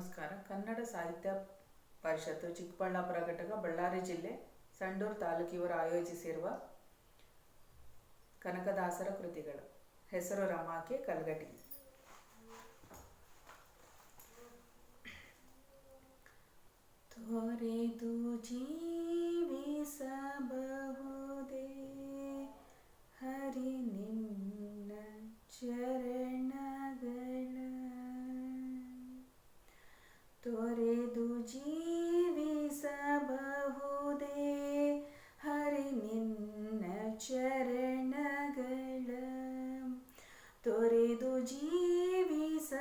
ನಮಸ್ಕಾರ. ಕನ್ನಡ ಸಾಹಿತ್ಯ ಪರಿಷತ್ತು, ಚಿಕ್ಕಬಳ್ಳಾಪುರ ಘಟಕ, ಬಳ್ಳಾರಿ ಜಿಲ್ಲೆ, ಸಂಡೂರು ತಾಲೂಕಿವರು ಆಯೋಜಿಸಿರುವ ಕನಕದಾಸರ ಕೃತಿಗಳು ಹೆಸರು ರಮಾಕೆ ಕಲ್ಗಟಿ. ತೋರೆದು ಜೀವಿಸಬಹುದೇ ಹರಿ ನಿನ್ನ ಚರಣಗಳ ತೊರೆದು ಜೀವಿಸಬಹುದೇ ಹರಿ ನಿನ್ನ ಚರಣಗಳ ತೊರೆದು ಜೀವಿಸಬಹುದೇ?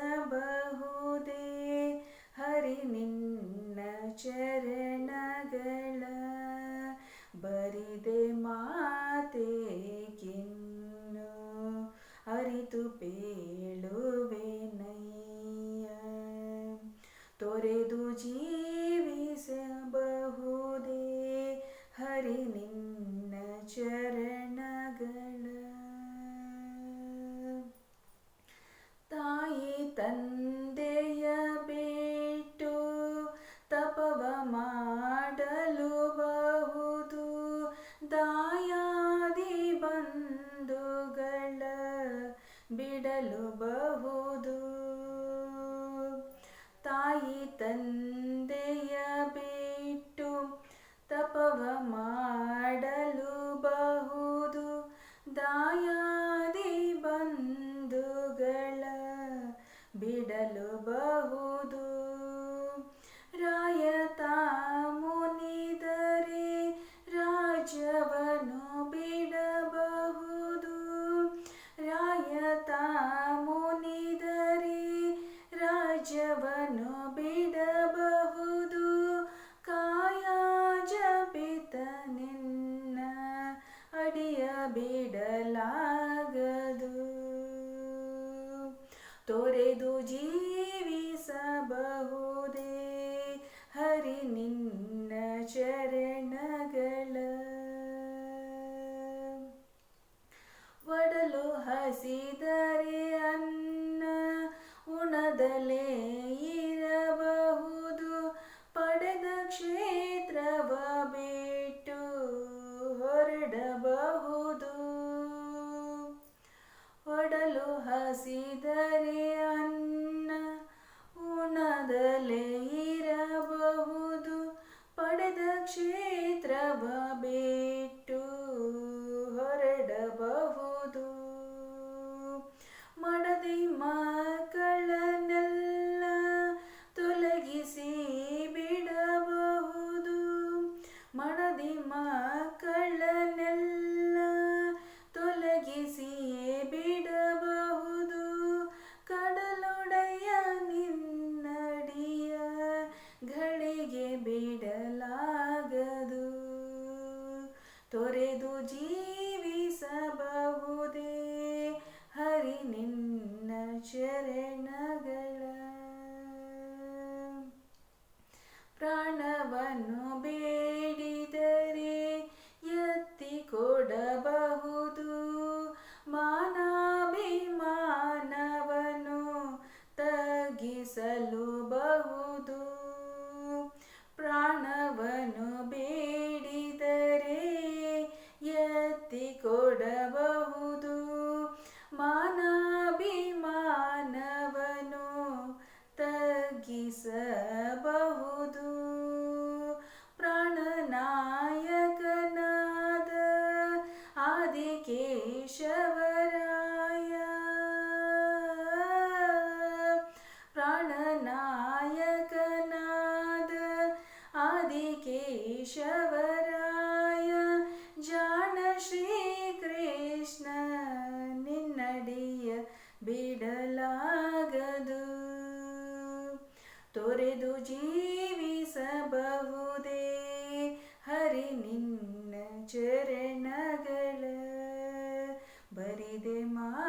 ಹರಿ ನಿನ್ನ ಚರಣಗಳ ಬರಿದೆ ಮಾತೇಕಿನ್ನು ಅರಿತು ಪೇಳುವೆನಯ್ಯ ತೊರೆದು ಜೀವಿಸಬಹುದೇ? ಹರಿ ನಿನ್ನ ಚರಣಗಳ ತಾಯಿ ತಂದೆಯ ಬಿಟ್ಟು ತಪವ ಮಾಡಲು ಬಹುದು. ದಾಯಾದಿ ಬಂಧುಗಳ ಬಿಡಲು ಬಹುದು. ತಾಯಿ ತಂದೆಯ ಬಿಟ್ಟು ತಪವ ಮಾಡಲು ಬಿಡಲಾಗದು. ತೊರೆದು ಜೀವಿಸಬಹುದೇ ಹರಿ ನಿನ್ನ ಚರಣಗಳ. ಒಡಲು ಹಸಿದರೆ ಅನ್ನ ಉಣದಲೇ ತೊರೆದು ಜೀವಿಸಬಹುದೇ? ಹರಿ ನಿನ್ನ ಚರಣಗಳ ಪ್ರಾಣವನ್ನು ಬೇಡಿದರೆ ಎತ್ತಿ ಕೊಡಬಹುದು. ಮಾನಾಭಿಮಾನವನು ತಗ್ಗಿಸಲು ತಗ್ಗಿಸಬಹುದು ಪ್ರಾಣನಾಯಕನಾದ ಆದಿಕೇಶವರಾಯ ಪ್ರಾಣನಾಯಕನಾದ ಆದಿಕೇಶವರಾಯ ಜಾಣ ಬರಿದೆ ಮಾತೇಕಿನ್ನು